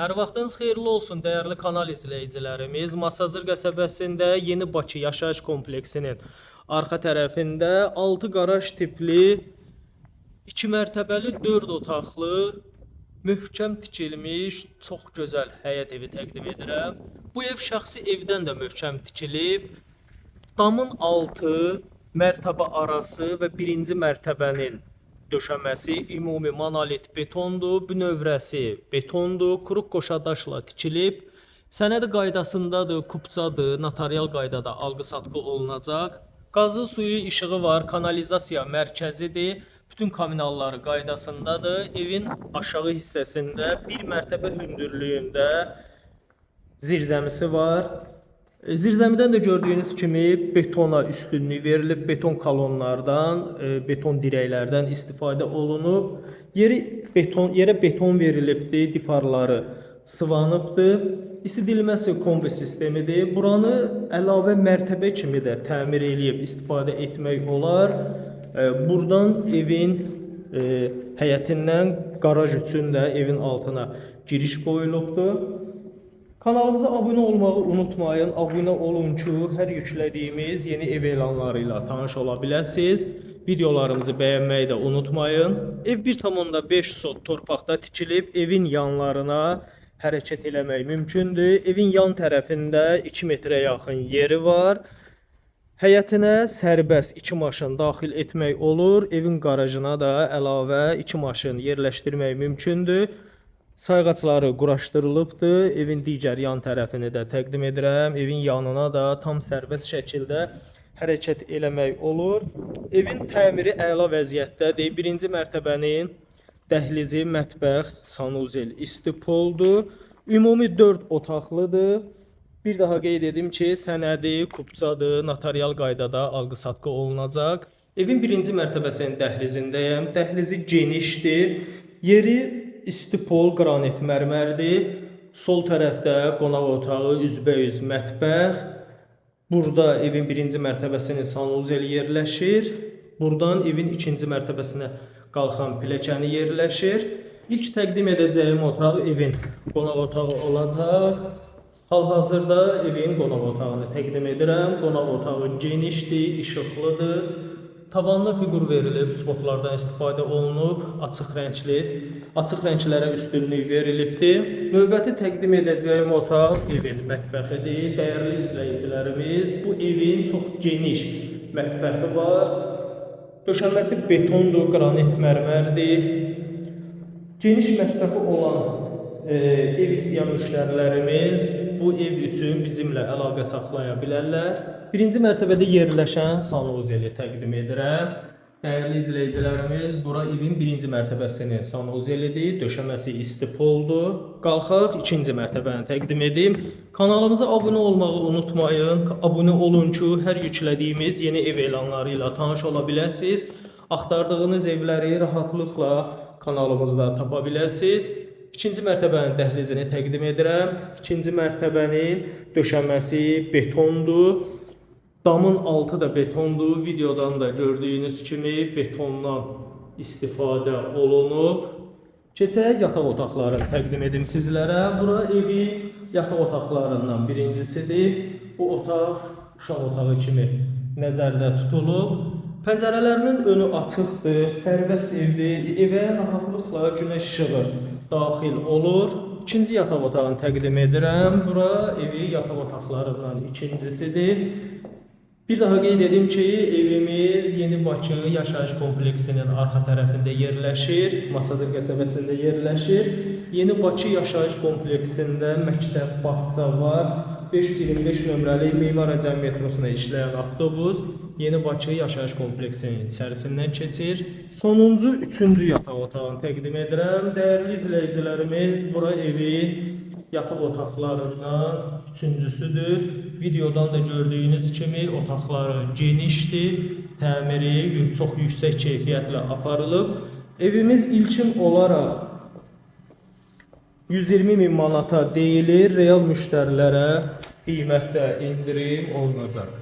Hər vaxtınız xeyirli olsun dəyərli kanal izləyicilərimiz. Masazır qəsəbəsində Yeni Bakı yaşayış kompleksinin arxa tərəfində 6 qaraj tipli 2 mərtəbəli 4 otaqlı möhkəm tikilmiş, çox gözəl həyət evi təqdim edirəm. Bu ev şəxsi evdən də möhkəm tikilib. Damın altı, mərtəbə arası və birinci mərtəbənin döşəməsi ümumi monolit betondur, bünövrəsi betondur, quruq qoşadaşla tikilib. Sənəd qaydasındadır, kupçadır, notarial qaydada alqı-satqı olunacaq. Qazı, suyu, işığı var, kanalizasiya mərkəzidir. Bütün kommunalları qaydasındadır. Evin aşağı hissəsində bir mərtəbə hündürlüyündə zirzəmisi var. E, Zirzəmidən də gördüyünüz kimi betona üstünlük verilib, beton kolonlardan, e, beton dirəklərdən istifadə olunub. Yeri beton, yerə beton verilibdi, difarları sıvanıbdı. İsidilməsi kombi sistemidir. Buranı əlavə mərtəbə kimi də təmir eləyib istifadə etmək olar. E, Burdan evin həyətindən qaraj üçün də evin altına giriş qoyulubdur. Kanalımıza abunə olmağı unutmayın. Abunə olun ki, hər yüklədiyimiz yeni ev elanları ilə tanış ola biləsiniz. Videolarımızı bəyənməyi də unutmayın. Ev 1.5 sot torpaqda tikilib, evin yanlarına hərəkət eləmək mümkündür. Evin yan tərəfində 2 metrə yaxın yeri var. Həyətinə sərbəst 2 maşın daxil etmək olur. Evin qarajına da əlavə 2 maşın yerləşdirmək mümkündür. Sayğacları quraşdırılıbdır. Evin digər yan tərəfini də təqdim edirəm. Evin yanına da tam sərbəst şəkildə hərəkət eləmək olur. Evin təmiri əla vəziyyətdədir. Birinci mərtəbənin dəhlizi, mətbəx, sanuzel, istipoldur. Ümumi 4 otaqlıdır. Bir daha qeyd edim ki, sənədi kupçadır, notarial qaydada alqı-satqı olunacaq. Evin birinci mərtəbəsinin dəhlizindəyəm. Dəhlizi genişdir. Yeri istipol qranit mərmərdir. Sol tərəfdə qonaq otağı, üzbəüz mətbəx. Burada evin birinci mərtəbəsinin sanuzeli yerləşir. Buradan evin ikinci mərtəbəsinə qalxan pilləkəni yerləşir. İlk təqdim edəcəyim otaq evin qonaq otağı olacaq. Hal-hazırda evin qonaq otağını təqdim edirəm. Qonaq otağı genişdir, işıqlıdır. Tavanlı fiqur verilib, spotlardan istifadə olunub, açıq rəngli, açıq rənglərə üstünlük verilibdir. Növbəti təqdim edəcəyim otaq evin mətbəxidir. Dəyərli izləyicilərimiz, bu evin çox geniş mətbəxi var. Döşəməsi betondur, qranit mərmərdir. Geniş mətbəxi olan e, ev istəyən müştərilərimiz bu ev üçün bizimlə əlaqə saxlaya bilərlər. Birinci mərtəbədə yerləşən sanuzeli təqdim edirəm. Dəyərli izləyicilərimiz, bura evin birinci mərtəbəsinin sanuzelidir, döşəməsi istipoldur. Qalxaq ikinci mərtəbəni təqdim edim. Kanalımıza abunə olmağı unutmayın. Abunə olun ki, hər yüklədiyimiz yeni ev elanları ilə tanış ola biləsiniz. Axtardığınız evləri rahatlıqla kanalımızda tapa biləsiniz. İkinci mərtəbənin dəhlizini təqdim edirəm. İkinci mərtəbənin döşəməsi betondur. Damın altı da betondur. Videodan da gördüyünüz kimi betondan istifadə olunub. Keçək yataq otaqlarını təqdim edim sizlərə. Bura evi yataq otaqlarından birincisidir. Bu otaq uşaq otağı kimi nəzərdə tutulub. Pəncərələrinin önü açıqdır, sərbəst evdir. Evə rahatlıqla günəş işığı daxil olur. İkinci yataq otağını təqdim edirəm. Bura evi yataq otaqlarından ikincisidir. Bir daha qeyd edim ki, evimiz Yeni Bakı yaşayış kompleksinin arxa tərəfində yerləşir, Masazır qəsəbəsində yerləşir. Yeni Bakı yaşayış kompleksində məktəb, bağça var. 525 nömrəli Meyvar Əcəm metrosuna işləyən avtobus Yeni Bakı yaşayış kompleksinin içərisindən keçir. Sonuncu, üçüncü yataq otağını təqdim edirəm. Dəyərli izləyicilərimiz, bura evi yataq otaqlarından üçüncüsüdür. Videodan da gördüyünüz kimi otaqları genişdir. Təmiri çox yüksək keyfiyyətlə aparılıb. Evimiz ilkin olaraq 120 min manata deyilir. Real müştərilərə qiymətdə endirim olunacaq.